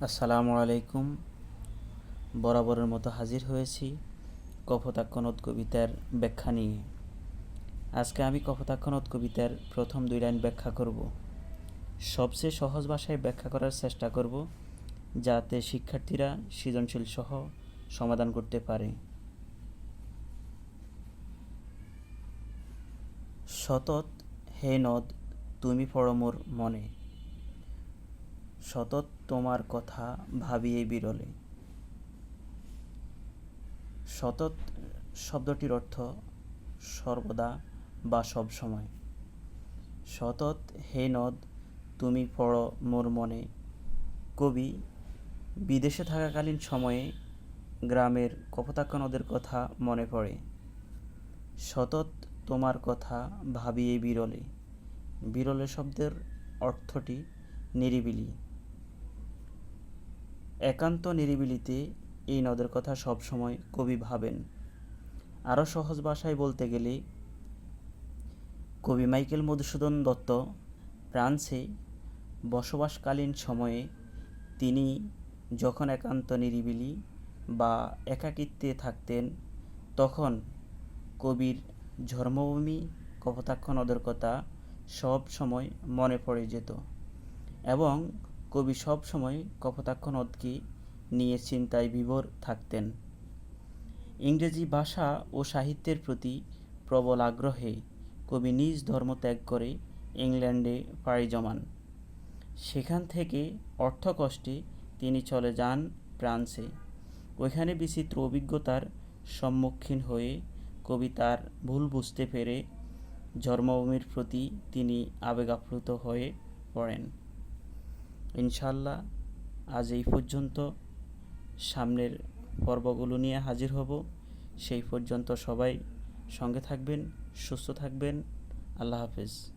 আসসালামু আলাইকুম। বরাবরের মতো হাজির হয়েছি কপোতাক্ষণোৎ কবিতার ব্যাখ্যা নিয়ে। আজকে আমি কপোতাক্ষণোৎ কবিতার প্রথম দুই লাইন ব্যাখ্যা করব। সবচেয়ে সহজ ভাষায় ব্যাখ্যা করার চেষ্টা করব, যাতে শিক্ষার্থীরা সৃজনশীল সহ সমাধান করতে পারে। সতত হে নদ, তুমি পড়ো মোর মনে। সতত তোমার কথা ভাবি এই বিরলে। সতত শব্দটির অর্থ সর্বদা বা সব সময়। সতত হে নদ, তুমি পড়ো মোর মনে। কবি বিদেশে থাকাকালীন সময়ে গ্রামের কপোতাক্ষ নদের কথা মনে পড়ে। সতত তোমার কথা ভাবি এই বিরলে। বিরলে শব্দের অর্থটি নিরিবিলি। একান্ত নিরিবিলিতে এই নদের কথা সবসময় কবি ভাবেন। আরও সহজ ভাষায় বলতে গেলে, কবি মাইকেল মধুসূদন দত্ত ফ্রান্সে বসবাসকালীন সময়ে তিনি যখন একান্ত নিরিবিলি বা একাকিত্বে থাকতেন, তখন কবির ধর্মভূমি কপোতাক্ষ নদের কথা সব সময় মনে পড়ে যেত এবং কবি সব সময় কপোতাক্ষ নদকে নিয়ে চিন্তায় বিভোর থাকতেন। ইংরেজি ভাষা ও সাহিত্যের প্রতি প্রবল আগ্রহে কবি নিজ ধর্ম ত্যাগ করে ইংল্যান্ডে পাড়ি জমান। সেখান থেকে অর্থকষ্টে তিনি চলে যান ফ্রান্সে। ওইখানে বিচিত্র অভিজ্ঞতার সম্মুখীন হয়ে কবি তার ভুল বুঝতে পেরে জন্মভূমির প্রতি তিনি আবেগাপ্লুত হয়ে পড়েন। ইনশাল্লাহ আজ এই পর্যন্ত সামনের পর্বগুলো নিয়ে হাজির হব। সেই পর্যন্ত সবাই সঙ্গে থাকবেন, সুস্থ থাকবেন। আল্লাহ হাফেজ।